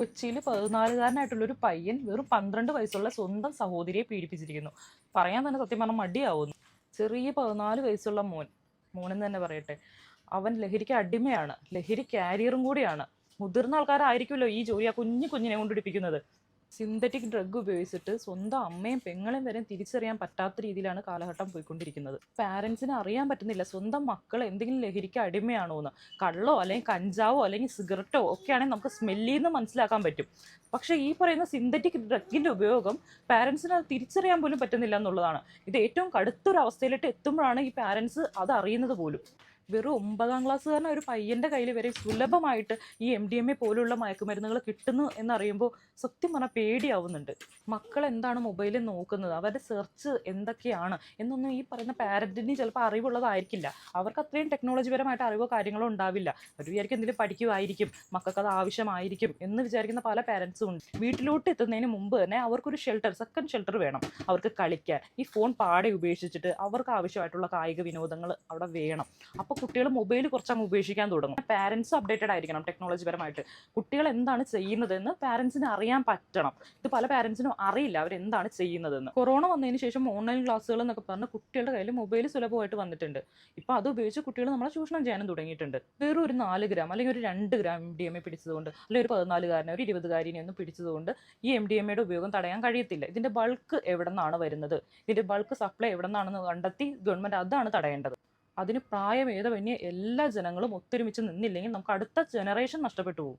കൊച്ചിയിൽ പതിനാലുകാരനായിട്ടുള്ളൊരു പയ്യൻ വെറും പന്ത്രണ്ട് വയസ്സുള്ള സ്വന്തം സഹോദരിയെ പീഡിപ്പിച്ചിരിക്കുന്നു. പറയാൻ തന്നെ സത്യം പറഞ്ഞാൽ മടിയാവുന്നു. ചെറിയ പതിനാല് വയസ്സുള്ള മോൻ മോനെന്ന് തന്നെ പറയട്ടെ അവൻ ലഹരിക്ക് അടിമയാണ്. ലഹരി കാരിയറും കൂടിയാണ്. മുതിർന്ന ആൾക്കാരായിരിക്കുമല്ലോ ഈ ജോലി ആ കുഞ്ഞു കുഞ്ഞിനെ കൊണ്ടിടിപ്പിക്കുന്നത് സിന്തറ്റിക് ഡ്രഗ് ഉപയോഗിച്ചിട്ട് സ്വന്തം അമ്മയും പെങ്ങളെയും വരെ തിരിച്ചറിയാൻ പറ്റാത്ത രീതിയിലാണ് കാലഘട്ടം പോയിക്കൊണ്ടിരിക്കുന്നത്. പാരൻസിന് അറിയാൻ പറ്റുന്നില്ല. സ്വന്തം മക്കൾ എന്തെങ്കിലും ലഹരിക്ക് അടിമയാണോ എന്ന്. കള്ളോ അല്ലെങ്കിൽ കഞ്ചാവോ അല്ലെങ്കിൽ സിഗരറ്റോ ഒക്കെയാണെങ്കിൽ നമുക്ക് സ്മെല്ലിൽ നിന്ന് മനസ്സിലാക്കാൻ പറ്റും. പക്ഷേ ഈ പറയുന്ന സിന്തറ്റിക് ഡ്രഗിന്റെ ഉപയോഗം പാരൻസിന് അത് തിരിച്ചറിയാൻ പോലും പറ്റുന്നില്ല എന്നുള്ളതാണ്. ഇത് ഏറ്റവും കടുത്തൊരു അവസ്ഥയിലിട്ട് എത്തുമ്പോഴാണ് ഈ പാരൻസ് അത് അറിയുന്നത് പോലും. വെറും ഒമ്പതാം ക്ലാസ്സുകാരൻ ഒരു പയ്യന്റെ കയ്യിൽ വരെ സുലഭമായിട്ട് ഈ എം ഡി എം എ പോലുള്ള മയക്കുമരുന്നുകൾ കിട്ടുന്നു എന്നറിയുമ്പോൾ സത്യം പറഞ്ഞാൽ പേടിയാവുന്നുണ്ട്. മക്കൾ എന്താണ് മൊബൈലിൽ നോക്കുന്നത്? അവരുടെ സെർച്ച് എന്തൊക്കെയാണ്? എന്നൊന്നും ഈ പറയുന്ന പാരന്റിന് ചിലപ്പോൾ അറിവുള്ളതായിരിക്കില്ല. അവർക്ക് അത്രയും ടെക്നോളജി പരമായിട്ട് അറിവോ കാര്യങ്ങളോ ഉണ്ടാവില്ല. അവർ വിചാരിക്കും എന്തെങ്കിലും പഠിക്കുമായിരിക്കും മക്കൾക്ക് അത് ആവശ്യമായിരിക്കും എന്ന് വിചാരിക്കുന്ന പല പാരൻസും ഉണ്ട്. വീട്ടിലോട്ട് എത്തുന്നതിന് മുമ്പ് തന്നെ അവർക്കൊരു ഷെൽട്ടർ സെക്കൻഡ് ഷെൽട്ടർ വേണം. അവർക്ക് കളിക്കാൻ. ഈ ഫോൺ പാടെ ഉപേക്ഷിച്ചിട്ട് അവർക്ക് ആവശ്യമായിട്ടുള്ള കായിക വിനോദങ്ങൾ അവിടെ വേണം. അപ്പോൾ കുട്ടികൾ മൊബൈൽ കുറച്ചങ്ങ് ഉപേക്ഷിക്കാൻ തുടങ്ങും. പാരൻസ് അപ്ഡേറ്റഡ് ആയിരിക്കണം ടെക്നോളജി പരമായിട്ട്. കുട്ടികൾ എന്താണ് ചെയ്യുന്നതെന്ന് പാരൻസിന് അറിയാൻ പറ്റണം. ഇത് പല പാരൻസിനും അറിയില്ല അവർ എന്താണ് ചെയ്യുന്നതെന്ന്. കൊറോണ വന്നതിന് ശേഷം ഓൺലൈൻ ക്ലാസ്സുകൾ എന്നൊക്കെ പറഞ്ഞ് കുട്ടികളുടെ കയ്യിൽ മൊബൈൽ സുലഭമായിട്ട് വന്നിട്ടുണ്ട്. ഇപ്പോൾ അത് ഉപയോഗിച്ച് കുട്ടികൾ നമ്മളെ ചൂഷണം ചെയ്യാനും തുടങ്ങിയിട്ടുണ്ട്. വെറും ഒരു നാല് ഗ്രാം അല്ലെങ്കിൽ ഒരു രണ്ട് gram M D M A പിടിച്ചതുകൊണ്ട് അല്ലെങ്കിൽ ഒരു പതിനാലുകാരനെ ഒരു ഇരുപതുകാരിനെ ഒന്നും പിടിച്ചതുകൊണ്ട് ഈ എം ഡി എം എയുടെ ഉപയോഗം തടയാൻ കഴിയത്തില്ല. ഇതിന്റെ ബൾക്ക് എവിടെ നിന്നാണ് വരുന്നത്? ഇതിന്റെ ബൾക്ക് സപ്ലൈ എവിടെ നിന്നാണെന്ന് കണ്ടെത്തി ഗവൺമെന്റ് അതാണ് തടയേണ്ടത്. അതിന് പ്രായഭേദമന്യേ എല്ലാ ജനങ്ങളും ഒത്തൊരുമിച്ച് നിന്നില്ലെങ്കിൽ നമുക്ക് അടുത്ത ജനറേഷൻ നഷ്ടപ്പെട്ടു പോകും.